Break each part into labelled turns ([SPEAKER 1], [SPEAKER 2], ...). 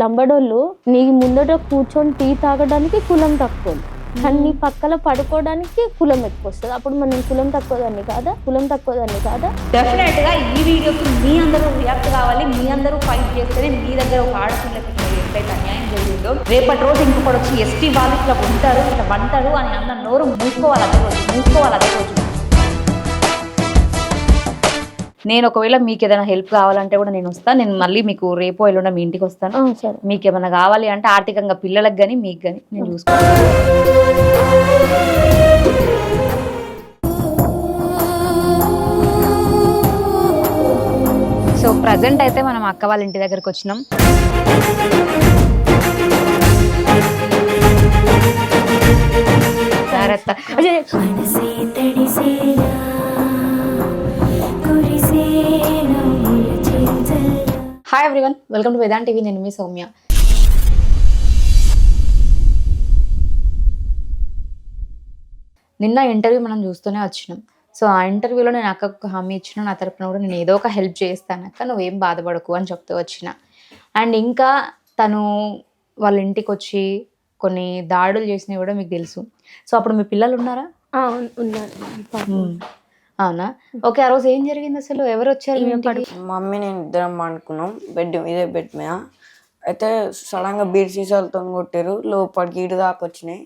[SPEAKER 1] లంబడోళ్ళు నీ ముందట కూర్చొని టీ తాగడానికి కులం తక్కువ. కానీ నీ పక్కన పడుకోవడానికి కులం ఎక్కువ వస్తుంది. అప్పుడు మనం కులం తక్కువదాన్ని కాదా? కులం తక్కువదాన్ని కాదా?
[SPEAKER 2] డెఫినెట్గా ఈ వీడియోకి మీ అందరూ రియాక్ట్ కావాలి. మీ అందరూ ఫైట్ చేస్తేనే మీ దగ్గర ఒక ఆడపిల్లకి ఎప్పుడైతే అన్యాయం జరిగిందో రేపటి రోజు ఇంకొకటి వచ్చి ఎస్టీ వాళ్ళు ఇట్లా ఉంటారు ఇట్లా వంటారు అని అన్న నోరు మూసుకోవాలి అదే రోజు మూసుకోవాలి అదే రోజు. నేను ఒకవేళ మీకు ఏదైనా హెల్ప్ కావాలంటే కూడా నేను వస్తాను నేను మళ్ళీ మీకు రేపో ఎల్లుండ మీ ఇంటికి వస్తాను. మీకు ఏమైనా కావాలి అంటే ఆర్థికంగా పిల్లలకు కానీ మీకు కానీ నేను చూసుకుంటాను సో ప్రజెంట్ అయితే మనం అక్క వాళ్ళ ఇంటి దగ్గరకు వచ్చినాం. జాగ్రత్త. Everyone welcome to Vedant TV నేను మీ సౌమ్య. నిన్న ఇంటర్వ్యూ మనం చూస్తూనే వచ్చినాం. సో ఆ ఇంటర్వ్యూలో నేను అక్కకు హామీ ఇచ్చిన నా తరపున కూడా నేను ఏదో ఒక హెల్ప్ చేస్తాను అక్క నువ్వేం బాధపడకు అని చెప్తూ వచ్చిన. అండ్ ఇంకా తను వాళ్ళ ఇంటికి వచ్చి కొన్ని దాడులు చేసినవి కూడా మీకు తెలుసు. సో అప్పుడు మీ పిల్లలు ఉన్నారా?
[SPEAKER 1] ఉన్నారు.
[SPEAKER 2] అవునా? ఓకే ఆ రోజు ఏం జరిగింది అసలు? ఎవరు వచ్చారు?
[SPEAKER 3] మమ్మీ నేను ఇద్దరం పండుకున్నాం బెడ్ ఇదే బెడ్ మీద. అయితే సడన్గా బీర్ సీసాలతో కొట్టారు. లోపలికి ఇటు దాకా వచ్చినాయి.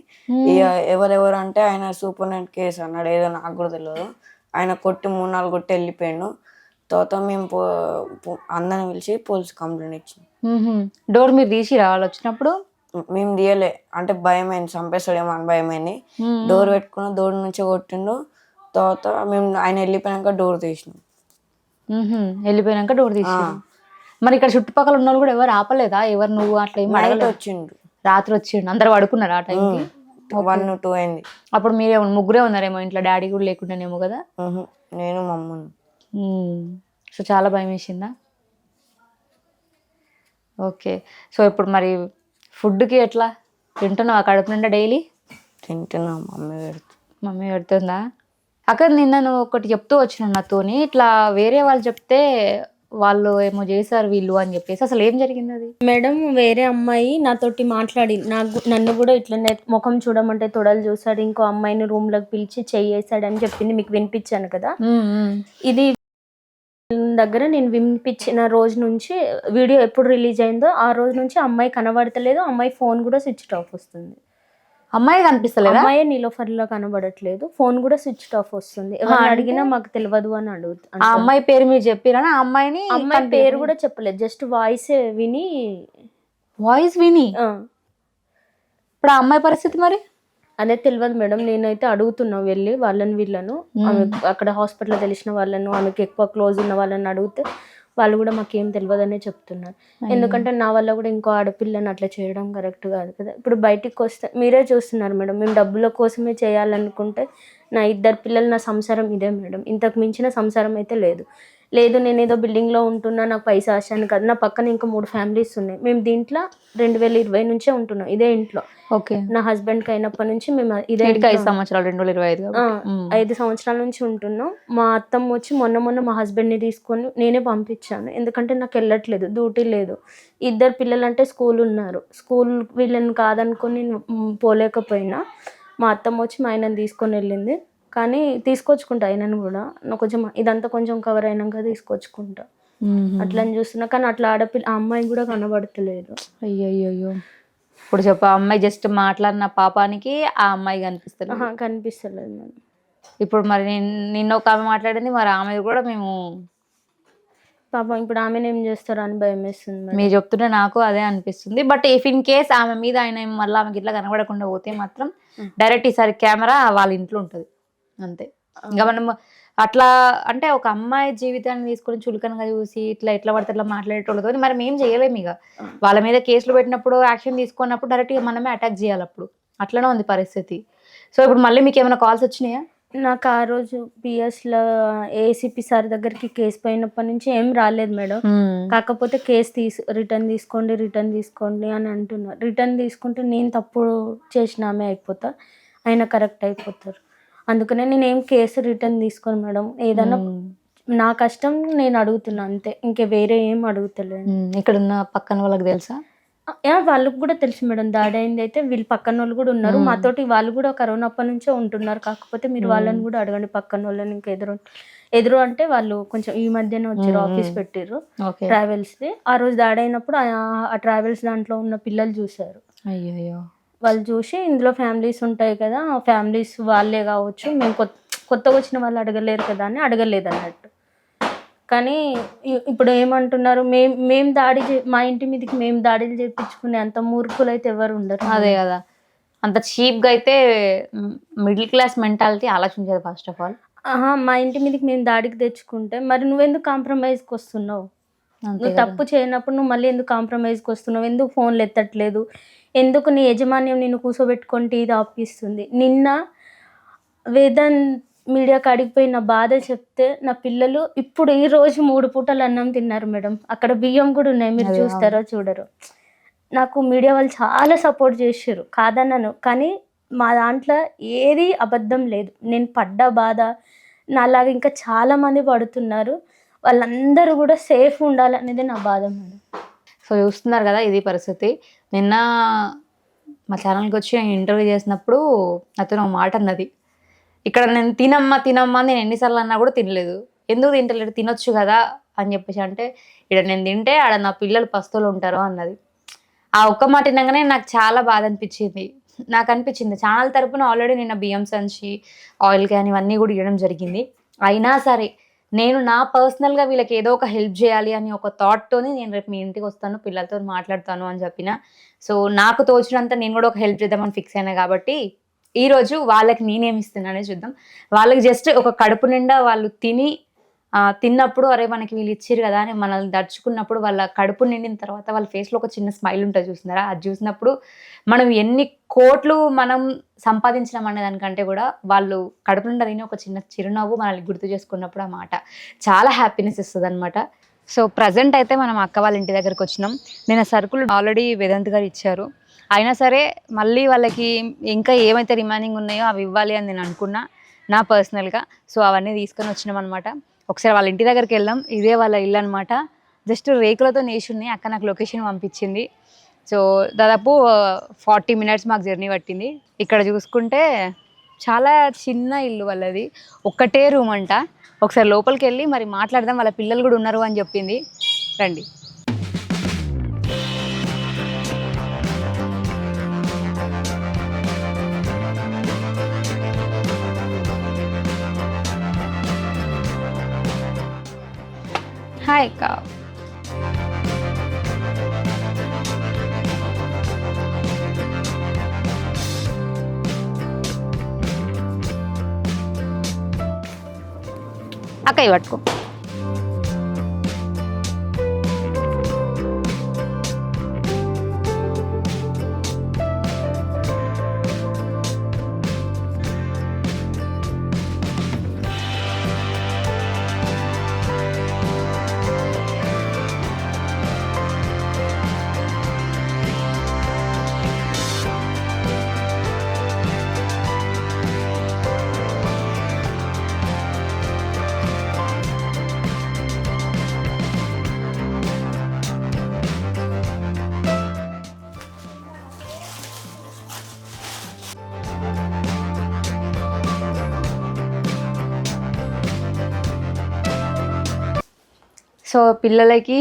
[SPEAKER 3] ఇక ఎవరెవరు అంటే ఆయన సూపరింటెండెంట్ కేసు అన్నాడు. ఏదో నాకు కూడా తెలియదు ఆయన కొట్టి మూడు నాలుగు కొట్టి వెళ్ళిపోయాడు. తర్వాత మేము పో అందరిని పిలిచి పోలీస్ కంప్లైంట్ ఇచ్చినాం.
[SPEAKER 2] డోర్ మీరు తీసిరా వాళ్ళు వచ్చినప్పుడు?
[SPEAKER 3] మేము తీయలే. అంటే భయం అయింది చంపేస్తాడేమో అని భయం అయింది డోర్ పెట్టుకున్న డోర్ నుంచి కొట్టిండు. తర్వాత మేము ఆయన వెళ్ళిపోయాక డోర్ తీసినాం.
[SPEAKER 2] మ్మ్హ్మ్. వెళ్ళిపోయినాక డోర్ తీసి మరి ఇక్కడ చుట్టుపక్కల ఉన్న వాళ్ళు కూడా ఎవరు ఆపలేదా? ఎవరు నువ్వు అట్లా ఏం
[SPEAKER 3] నైట్
[SPEAKER 2] అడగలేదు?
[SPEAKER 3] వచ్చిండు
[SPEAKER 2] రాత్రి వచ్చిండు అందరు పడుకున్నారు ఆ టైంకి
[SPEAKER 3] వన్ టూ అయింది.
[SPEAKER 2] అప్పుడు మీరే ముగ్గురే ఉన్నారేమో ఇంట్లో? డాడీ కూడా లేకుండానేమో కదా.
[SPEAKER 3] నేను మా అమ్మను
[SPEAKER 2] మ్మ్. సో చాలా భయం వేసిందా? ఓకే. సో ఇప్పుడు మరి ఫుడ్కి ఎట్లా? తింటున్నావా? కడుపు నిండా డైలీ?
[SPEAKER 3] తింటున్నా మమ్మీ పెడుతుంది
[SPEAKER 2] మమ్మీ పెడుతుందా? అక్కడ నిన్న నువ్వు ఒకటి చెప్తూ వచ్చిన నాతోని. ఇట్లా వేరే వాళ్ళు చెప్తే వాళ్ళు ఏమో చేశారు వీళ్ళు అని చెప్పేసి. అసలు ఏం జరిగింది అది?
[SPEAKER 1] మేడం వేరే అమ్మాయి నాతోటి మాట్లాడి నాకు నన్ను కూడా ఇట్లనే ముఖం చూడమంటే తొడలు చూసాడు ఇంకో అమ్మాయిని రూమ్లోకి పిలిచి చెయ్యేసాడని చెప్పింది మీకు వినిపించాను కదా? ఇది దగ్గర నేను వినిపించిన రోజు నుంచి వీడియో ఎప్పుడు రిలీజ్ అయిందో ఆ రోజు నుంచి అమ్మాయి కనబడతలేదు అమ్మాయి ఫోన్ కూడా స్విచ్ ఆఫ్ వస్తుంది.
[SPEAKER 2] అమ్మాయి కనిపిస్తలేదా?
[SPEAKER 1] అమ్మాయి నీలోఫర్లో కనబడట్లేదు. ఫోన్ కూడా స్విచ్ ఆఫ్ వస్తుంది. అడిగినా మాకు తెలియదు అని
[SPEAKER 2] ఆ
[SPEAKER 1] అడుగుతా
[SPEAKER 2] అమ్మాయి పేరు మీరు చెప్పిరా ఆ అమ్మాయిని
[SPEAKER 1] అమ్మాయి పేరు కూడా చెప్పలేదు. జస్ట్ వాయిస్ విని
[SPEAKER 2] వాయిస్ విని?
[SPEAKER 1] ఆ,
[SPEAKER 2] ఇప్పుడు ఆ అమ్మాయి పరిస్థితి మరి?
[SPEAKER 1] అదే తెలియదు మేడం. నేనైతే అడుగుతున్నా వెళ్ళి వాళ్ళని వీళ్ళను. ఆమె అక్కడ హాస్పిటల్ తెలిసిన వాళ్ళను ఆమెకి ఎక్కువ క్లోజ్ ఉన్న వాళ్ళని అడిగితే వాళ్ళు కూడా మాకేం తెలియదనే చెప్తున్నారు. ఎందుకంటే నా వల్ల కూడా ఇంకో ఆడపిల్లని అట్లా చేయడం కరెక్ట్ కాదు కదా. ఇప్పుడు బయటికి వస్తే మీరే చూస్తున్నారు మేడం. మేము డబ్బుల కోసమే చేయాలనుకుంటే నా ఇద్దరు పిల్లలు నా సంసారం ఇదే మేడం. ఇంతకు మించిన సంసారం అయితే లేదు. లేదు నేను ఏదో బిల్డింగ్లో ఉంటున్నా నాకు పైసా ఆశ అని కాదు. నా పక్కన ఇంకా మూడు ఫ్యామిలీస్ ఉన్నాయి. మేము దీంట్లో రెండు వేల ఇరవై నుంచే ఉంటున్నాం ఇదే ఇంట్లో.
[SPEAKER 2] ఓకే.
[SPEAKER 1] నా హస్బెండ్కి అయినప్పటి నుంచి మేము ఇదే
[SPEAKER 2] ఐదు సంవత్సరాలు రెండు వేల ఇరవై ఐదు.
[SPEAKER 1] ఐదు సంవత్సరాల నుంచి ఉంటున్నాం. మా అత్తమ్మ వచ్చి మొన్న మొన్న మా హస్బెండ్ని తీసుకొని నేనే పంపించాను. ఎందుకంటే నాకు వెళ్ళట్లేదు డ్యూటీ లేదు. ఇద్దరు పిల్లలు అంటే స్కూల్ ఉన్నారు. స్కూల్ వీళ్ళని కాదనుకొని పోలేకపోయినా. మా అత్తమ్మ వచ్చి మా ఆయనని తీసుకొని వెళ్ళింది. కానీ తీసుకొచ్చుకుంటా ఆయనను కూడా. కొంచెం ఇదంతా కొంచెం కవర్ అయినాక తీసుకొచ్చుకుంటా.
[SPEAKER 2] మ్మ్.
[SPEAKER 1] అట్లా అని చూస్తున్నా. కానీ అట్లా ఆడపిల్ల ఆ అమ్మాయి కూడా కనబడతలేదు.
[SPEAKER 2] అయ్యయ్యో ఇప్పుడు చెప్పు ఆ అమ్మాయి జస్ట్ మాట్లాడిన పాపానికి ఆ అమ్మాయి కనిపిస్తుంది
[SPEAKER 1] కనిపిస్తలేదు మేడం
[SPEAKER 2] ఇప్పుడు మరి నిన్- నిన్న ఒక ఆమె మాట్లాడింది మరి ఆమె కూడా మేము
[SPEAKER 1] పాపం ఇప్పుడు ఆమెను ఏం చేస్తారో అని భయం వేస్తుంది
[SPEAKER 2] మీరు. చెప్తుంటే నాకు అదే అనిపిస్తుంది. బట్ ఇఫ్ ఇన్ కేస్ ఆమె మీద ఆయన మళ్ళీ ఆమెకి ఇట్లా కనబడకుండా పోతే మాత్రం డైరెక్ట్ ఈసారి కెమెరా వాళ్ళ ఇంట్లో ఉంటుంది. అంతే. ఇంకా మనం అట్లా అంటే ఒక అమ్మాయి జీవితాన్ని తీసుకొని చులకనగా చూసి ఇట్లా ఎట్లా పడితే అట్లా మాట్లాడేటోళ్ళతో మరి మేము చేయలేము ఇక. వాళ్ళ మీద కేసులు పెట్టినప్పుడు యాక్షన్ తీసుకున్నప్పుడు డైరెక్ట్గా మనమే అటాక్ చేయాలి అప్పుడు అట్లనే ఉంది పరిస్థితి. సో ఇప్పుడు మళ్ళీ మీకు ఏమైనా కాల్స్ వచ్చినాయా?
[SPEAKER 1] నాకు ఆ రోజు పిఎస్లో ఏసీపీ సార్ దగ్గరికి కేసు పోయినప్పటి నుంచి ఏం రాలేదు మేడం. కాకపోతే కేసు తీసు రిటర్న్ తీసుకోండి రిటర్న్ తీసుకోండి అని అంటున్నారు. రిటర్న్ తీసుకుంటే నేను తప్పు చేసినామే అయిపోతా. ఆయన కరెక్ట్ అయిపోతారు. అందుకనే నేను ఏం కేసు రిటర్న్ తీసుకోను మేడం. ఏదైనా నా కష్టం నేను అడుగుతున్నా అంతే. ఇంకే వేరే ఏం అడుగుతలేను
[SPEAKER 2] ఇక్కడ ఉన్న పక్కన వాళ్ళకి తెలుసా?
[SPEAKER 1] వాళ్ళకి కూడా తెలుసు మేడం. దాడి అయింది అయితే వీళ్ళు పక్కన వాళ్ళు కూడా ఉన్నారు. మాతోటి వాళ్ళు కూడా కరోనా అప్పటి నుంచే ఉంటున్నారు. కాకపోతే మీరు వాళ్ళని కూడా అడగండి. పక్కన వాళ్ళని ఇంకా ఎదురు ఎదురు అంటే వాళ్ళు కొంచెం ఈ మధ్యనే వచ్చారు. ఆఫీస్ పెట్టిర్రు.
[SPEAKER 2] ఓకే.
[SPEAKER 1] ట్రావెల్స్ ఆ రోజు దాడి అయినప్పుడు ఆ- ఆ ట్రావెల్స్ దాంట్లో ఉన్న పిల్లలు చూశారు.
[SPEAKER 2] అయ్యో
[SPEAKER 1] వాళ్ళు చూసి ఇందులో ఫ్యామిలీస్ ఉంటాయి కదా ఆ ఫ్యామిలీస్ వాళ్ళే కావచ్చు మేము కొత్త కొత్తగా వచ్చిన వాళ్ళు అడగలేరు కదా అని అడగలేదు అన్నట్టు. కానీ ఇప్పుడు ఏమంటున్నారు మేం మేము దాడి మా ఇంటి మీదకి మేము దాడులు చేయించుకునే అంత మూర్ఖులు అయితే ఎవరు ఉండరు.
[SPEAKER 2] అదే కదా. అంత చీప్గా అయితే మిడిల్ క్లాస్ మెంటాలిటీ ఆలోచించేది ఫస్ట్ ఆఫ్ ఆల్.
[SPEAKER 1] ఆహా మా ఇంటి మీదకి మేము దాడికి తెచ్చుకుంటే మరి నువ్వెందుకు కాంప్రమైజ్కి వస్తున్నావు? నువ్వు తప్పు చేయనప్పుడు నువ్వు మళ్ళీ ఎందుకు కాంప్రమైజ్కి వస్తున్నావు? ఎందుకు ఫోన్లు ఎత్తట్లేదు? ఎందుకు నీ యజమాన్యం నిన్ను కూర్చోబెట్టుకుంటే ఇది ఆపిస్తుంది? నిన్న వేదన్ మీడియా కాడికి పోయి నా బాధ చెప్తే నా పిల్లలు ఇప్పుడు ఈ రోజు మూడు పూటలు అన్నం తిన్నారు మేడం. అక్కడ బియ్యం కూడా ఉన్నాయి మీరు చూస్తారో చూడరు. నాకు మీడియా వాళ్ళు చాలా సపోర్ట్ చేసారు కాదన్నాను కానీ మా దాంట్లో ఏది అబద్ధం లేదు. నేను పడ్డ బాధ నాలాగా ఇంకా చాలా మంది పడుతున్నారు. వాళ్ళందరూ కూడా సేఫ్ ఉండాలనేది నా బాధ మేడం.
[SPEAKER 2] సో చూస్తున్నారు కదా ఇది పరిస్థితి. నిన్న మా ఛానల్కి వచ్చి నేను ఇంటర్వ్యూ చేసినప్పుడు అతను ఒక మాట అన్నది. ఇక్కడ నేను తినమ్మా తినమ్మా నేను ఎన్నిసార్లు అన్నా కూడా తినలేదు. ఎందుకు తింటలేడు తినొచ్చు కదా అని చెప్పేసి అంటే ఇక్కడ నేను తింటే ఆడ నా పిల్లలు పస్తులు ఉంటారు అన్నది. ఆ ఒక్క మాట వినగానే నాకు చాలా బాధ అనిపించింది. నాకు అనిపించింది. ఛానల్ తరపున ఆల్రెడీ నిన్న బియ్యం సంచి ఆయిల్ క్యాన్ ఇవన్నీ కూడా ఇవ్వడం జరిగింది. అయినా సరే నేను నా పర్సనల్గా వీళ్ళకి ఏదో ఒక హెల్ప్ చేయాలి అని ఒక థాట్తోని నేను రేపు మీ ఇంటికి వస్తాను పిల్లలతో మాట్లాడతాను అని చెప్పిన. సో నాకు తోచినంత నేను కూడా ఒక హెల్ప్ చేద్దామని ఫిక్స్ అయినా కాబట్టి ఈరోజు వాళ్ళకి నేనేమి ఇస్తున్నానే చూద్దాం. వాళ్ళకి జస్ట్ ఒక కడుపు నిండా వాళ్ళు తిని తిన్నప్పుడు అరే మనకి వీళ్ళు ఇచ్చిర్రు కదా అని మనల్ని దడుచుకున్నప్పుడు వాళ్ళ కడుపు నిండిన తర్వాత వాళ్ళ ఫేస్లో ఒక చిన్న స్మైల్ ఉంటుంది చూసినారా? అది చూసినప్పుడు మనం ఎన్ని కోట్లు మనం సంపాదించడం అనే దానికంటే కూడా వాళ్ళు కడుపు నిండా తిని ఒక చిన్న చిరునవ్వు మనల్ని గుర్తు చేసుకున్నప్పుడు ఆ మాట చాలా హ్యాపీనెస్ ఇస్తుంది అనమాట సో ప్రజెంట్ అయితే మనం అక్క వాళ్ళ ఇంటి దగ్గరికి వచ్చినాం. నేను సరుకులు ఆల్రెడీ వేదాంత్ గారు ఇచ్చారు. అయినా సరే మళ్ళీ వాళ్ళకి ఇంకా ఏమైతే రిమైనింగ్ ఉన్నాయో అవి ఇవ్వాలి అని నేను అనుకున్నా నా పర్సనల్గా సో అవన్నీ తీసుకొని వచ్చినాం అనమాట ఒకసారి వాళ్ళ ఇంటి దగ్గరికి వెళ్దాం. ఇదే వాళ్ళ ఇల్లు అనమాట జస్ట్ రేకులతో నేషున్నాయి అక్క నాకు లొకేషన్ పంపించింది. సో దాదాపు ఫార్టీ మినిట్స్ మాకు జర్నీ పట్టింది. ఇక్కడ చూసుకుంటే చాలా చిన్న ఇల్లు వాళ్ళది. ఒక్కటే రూమ్ అంట. ఒకసారి లోపలికి వెళ్ళి మరి మాట్లాడదాం. వాళ్ళ పిల్లలు కూడా ఉన్నారు అని చెప్పింది. రండి. హాయ్ అక్క అక్క ఇవి సో పిల్లలకి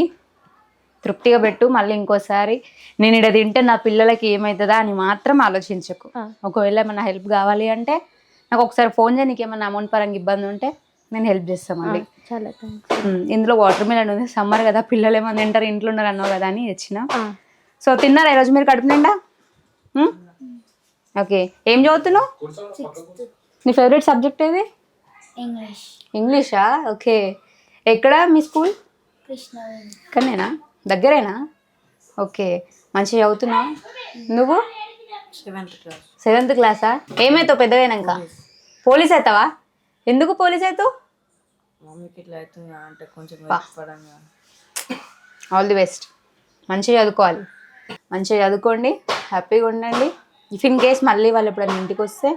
[SPEAKER 2] తృప్తిగా పెట్టు మళ్ళీ ఇంకోసారి నేను ఇక్కడ తింటే నా పిల్లలకి ఏమవుతుందా అని మాత్రం ఆలోచించకు. ఒకవేళ ఏమైనా హెల్ప్ కావాలి అంటే నాకు ఒకసారి ఫోన్ చేయి నీకు ఏమైనా అమౌంట్ పరంగా ఇబ్బంది ఉంటే నేను హెల్ప్ చేస్తాను మళ్ళీ.
[SPEAKER 1] చాలా
[SPEAKER 2] ఇందులో వాటర్ మిలన్ ఉంది. సమ్మర్ కదా పిల్లలు ఏమైనా తింటారు ఇంట్లో ఉన్నారు అన్నావు కదా అని తెచ్చిన. సో తిన్నారా ఈరోజు మీరు కడుపు నిండా? ఓకే ఏం చదువుతున్నావు? నీ ఫేవరెట్ సబ్జెక్ట్ ఏది?
[SPEAKER 4] ఇంగ్లీష్
[SPEAKER 2] ఇంగ్లీషా ఓకే. ఎక్కడ మీ స్కూల్? ఇక్కడనేనా? దగ్గరేనా? ఓకే. మంచిగా చదువుతున్నావు? నువ్వు?
[SPEAKER 3] Seventh class.
[SPEAKER 2] సెవెంత్ క్లాసా? ఏమవుతావు పెద్దగైనాక పోలీస్ అవుతావా ఎందుకు పోలీస్ అవుతావు
[SPEAKER 3] మమ్మీకి ఇట్లా అవుతుంది అంటే కొంచెం
[SPEAKER 2] బా.
[SPEAKER 3] పడంగా
[SPEAKER 2] ఆల్ ది బెస్ట్ మంచిగా చదువుకోవాలి. మంచిగా చదువుకోండి. హ్యాపీగా ఉండండి. ఇఫ్ ఇన్ కేస్ మళ్ళీ వాళ్ళు ఎప్పుడైనా ఇంటికి వస్తే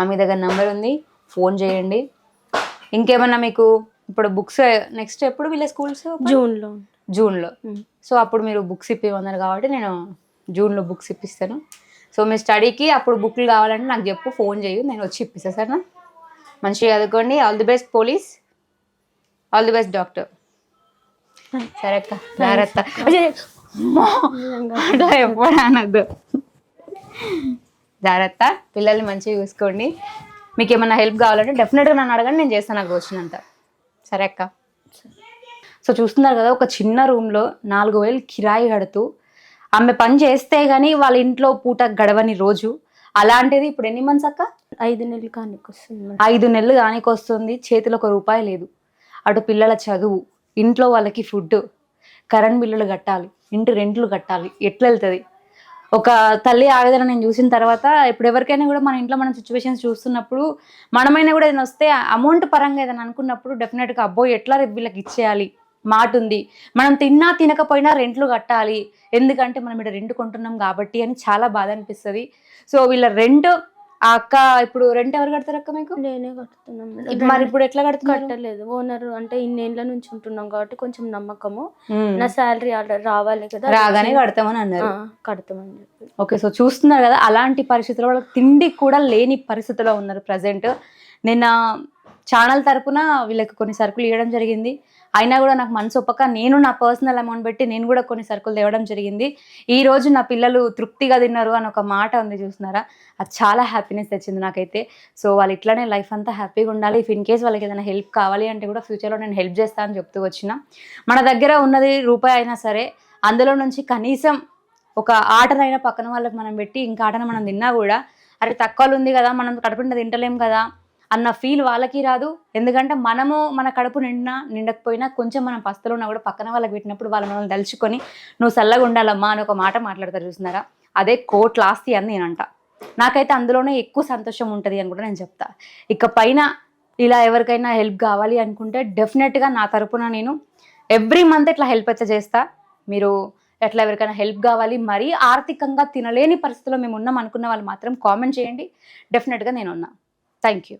[SPEAKER 2] మమ్మీ దగ్గర నెంబర్ ఉంది. ఫోన్ చేయండి. ఇంకేమన్నా మీకు ఇప్పుడు బుక్స్ నెక్స్ట్ ఎప్పుడు వీళ్ళ స్కూల్స్
[SPEAKER 1] జూన్లో.
[SPEAKER 2] జూన్లో. సో అప్పుడు మీరు బుక్స్ ఇప్పిమన్నారు కాబట్టి నేను జూన్లో బుక్స్ ఇప్పిస్తాను. సో మీ స్టడీకి అప్పుడు బుక్లు కావాలంటే నాకు చెప్పు ఫోన్ చేయు నేను వచ్చి ఇప్పిస్తాను సరేనా? మంచిగా చదువుకోండి. All the best police all the best doctor సరే అక్క జాగ్రత్త. అట్లా ఎప్పుడు అనద్దు జాగ్రత్త పిల్లల్ని మంచిగా చూసుకోండి. మీకు ఏమైనా హెల్ప్ కావాలంటే డెఫినెట్గా నన్ను అడగండి నేను చేస్తాను నాకు వచ్చినంత సరే అక్క. సో చూస్తున్నారు కదా ఒక చిన్న రూమ్లో నాలుగు వేలు కిరాయి కడుతూ ఆమె పని చేస్తే గానీ వాళ్ళ ఇంట్లో పూట గడవని రోజు. అలాంటిది ఇప్పుడు ఎన్ని మంత్స్ అక్క?
[SPEAKER 1] ఐదు నెలలు కానీ వస్తుంది.
[SPEAKER 2] ఐదు నెలలు దానికి వస్తుంది చేతిలో ఒక రూపాయి లేదు. అటు పిల్లల చదువు ఇంట్లో వాళ్ళకి ఫుడ్ కరెంట్ బిల్లులు కట్టాలి ఇంటి రెంట్లు కట్టాలి ఎట్లా వెళ్తుంది? ఒక తల్లి ఆవేదన నేను చూసిన తర్వాత ఇప్పుడు ఎవరికైనా కూడా మన ఇంట్లో మనం సిచ్యువేషన్స్ చూస్తున్నప్పుడు మనమైనా కూడా ఏదైనా వస్తే అమౌంట్ పరంగా ఏదైనా అనుకున్నప్పుడు డెఫినెట్గా అబ్బో ఎట్లా రేపు వీళ్ళకి ఇచ్చేయాలి? మాట ఉంది. మనం తిన్నా తినకపోయినా రెంట్లు కట్టాలి. ఎందుకంటే మనం ఇక్కడ రెంట్ కొంటున్నాం కాబట్టి అని చాలా బాధ అనిపిస్తుంది. సో వీళ్ళ రెంట్ ఆ అక్క ఇప్పుడు రెంట్ ఎవరు కడతారు అక్క మీకు?
[SPEAKER 1] నేనే కడుతున్నాం మేడం.
[SPEAKER 2] మరి ఇప్పుడు ఎట్లా కడుతున్నారు?
[SPEAKER 1] కట్టలేదు. ఓనర్ అంటే ఇన్నేళ్ళ నుంచి ఉంటున్నాం కాబట్టి కొంచెం నమ్మకము.
[SPEAKER 2] మ్మ్.
[SPEAKER 1] నా శాలరీ రావాలి కదా.
[SPEAKER 2] రాగానే కడతామని అన్నారు.
[SPEAKER 1] ఆ, కడతామని చెప్పి.
[SPEAKER 2] ఓకే సో చూస్తున్నారు కదా అలాంటి పరిస్థితుల్లో వాళ్ళకి తిండి కూడా లేని పరిస్థితిలో ఉన్నారు ప్రజెంట్ నిన్న ఛానల్ తరపున వీళ్ళకి కొన్ని సరుకులు ఇవ్వడం జరిగింది. అయినా కూడా నాకు మనసు ఒప్పక. నేను నా పర్సనల్ అమౌంట్ పెట్టి నేను కూడా కొన్ని సరుకులు తేవడం జరిగింది. ఈ రోజు నా పిల్లలు తృప్తిగా తిన్నారు అని ఒక మాట ఉంది చూస్తున్నారా? అది చాలా హ్యాపీనెస్ తెచ్చింది నాకైతే. సో వాళ్ళు ఇట్లానే లైఫ్ అంతా హ్యాపీగా ఉండాలి. ఇఫ్ ఇన్ కేస్ వాళ్ళకి ఏదైనా హెల్ప్ కావాలి అంటే కూడా ఫ్యూచర్లో నేను హెల్ప్ చేస్తాను అని చెప్తూ వచ్చిన. మన దగ్గర ఉన్నది రూపాయి అయినా సరే అందులో నుంచి కనీసం ఒక ఆటనైనా పక్కన వాళ్ళకి మనం పెట్టి ఇంకా ఆటను మనం తిన్నా కూడా అరే తక్కువలు ఉంది కదా మనం కడుపుంట తింటలేం కదా అన్న ఫీల్ వాళ్ళకి రాదు. ఎందుకంటే మనము మన కడుపు నిండినా నిండకపోయినా కొంచెం మనం పస్తులు ఉన్నా కూడా పక్కన వాళ్ళకి పెట్టినప్పుడు వాళ్ళు మనల్ని తలుచుకొని నువ్వు చల్లగా ఉండాలమ్మా అని ఒక మాట మాట్లాడతారు చూస్తున్నారా? అదే కోట్ల ఆస్తి అని నేను అంట నాకైతే అందులోనే ఎక్కువ సంతోషం ఉంటుంది అని కూడా నేను చెప్తా. ఇక పైన ఇలా ఎవరికైనా హెల్ప్ కావాలి అనుకుంటే డెఫినెట్గా నా తరపున నేను ఎవ్రీ మంత్ ఇట్లా హెల్ప్ అయితే చేస్తా. మీరు ఎట్లా ఎవరికైనా హెల్ప్ కావాలి మరీ ఆర్థికంగా తినలేని పరిస్థితిలో మేము ఉన్నాం అనుకున్న వాళ్ళు మాత్రం కామెంట్ చేయండి. డెఫినెట్గా నేను ఉన్నా. Thank you